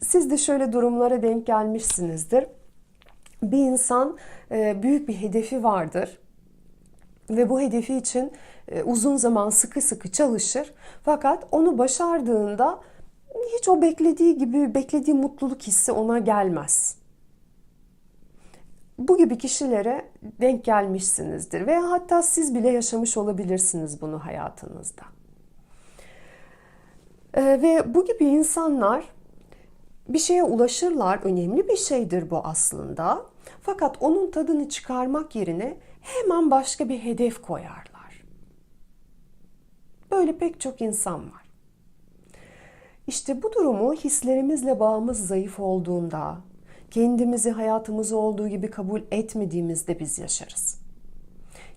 Siz de şöyle durumlara denk gelmişsinizdir. Bir insan e, büyük bir hedefi vardır ve bu hedefi için e, uzun zaman sıkı sıkı çalışır. Fakat onu başardığında hiç o beklediği gibi beklediği mutluluk hissi ona gelmez. Bu gibi kişilere denk gelmişsinizdir veya hatta siz bile yaşamış olabilirsiniz bunu hayatınızda. E, ve bu gibi insanlar bir şeye ulaşırlar. Önemli bir şeydir bu aslında. Fakat onun tadını çıkarmak yerine hemen başka bir hedef koyarlar. Böyle pek çok insan var. İşte bu durumu hislerimizle bağımız zayıf olduğunda, kendimizi hayatımızı olduğu gibi kabul etmediğimizde biz yaşarız.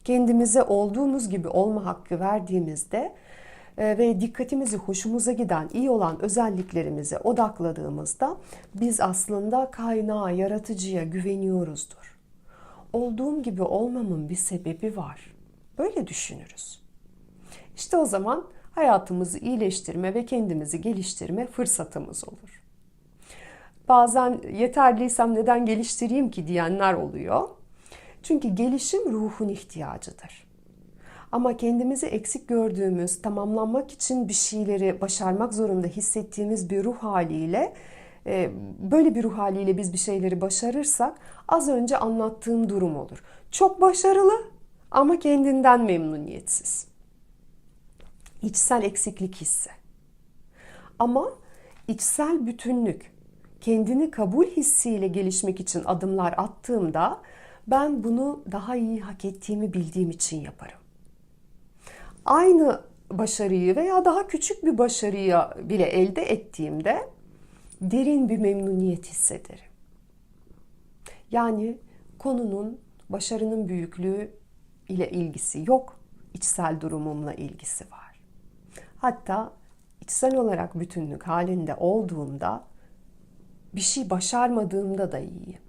Kendimize olduğumuz gibi olma hakkı verdiğimizde ve dikkatimizi hoşumuza giden, iyi olan özelliklerimize odakladığımızda biz aslında kaynağa, yaratıcıya güveniyoruzdur. Olduğum gibi olmamın bir sebebi var. Böyle düşünürüz. İşte o zaman hayatımızı iyileştirme ve kendimizi geliştirme fırsatımız olur. Bazen yeterliysem neden geliştireyim ki diyenler oluyor. Çünkü gelişim ruhun ihtiyacıdır. Ama kendimizi eksik gördüğümüz, tamamlanmak için bir şeyleri başarmak zorunda hissettiğimiz bir ruh haliyle e, böyle bir ruh haliyle biz bir şeyleri başarırsak az önce anlattığım durum olur. Çok başarılı ama kendinden memnuniyetsiz. İçsel eksiklik hissi. Ama içsel bütünlük, kendini kabul hissiyle gelişmek için adımlar attığımda ben bunu daha iyi hak ettiğimi bildiğim için yaparım aynı başarıyı veya daha küçük bir başarıyı bile elde ettiğimde derin bir memnuniyet hissederim. Yani konunun başarının büyüklüğü ile ilgisi yok, içsel durumumla ilgisi var. Hatta içsel olarak bütünlük halinde olduğumda bir şey başarmadığımda da iyiyim.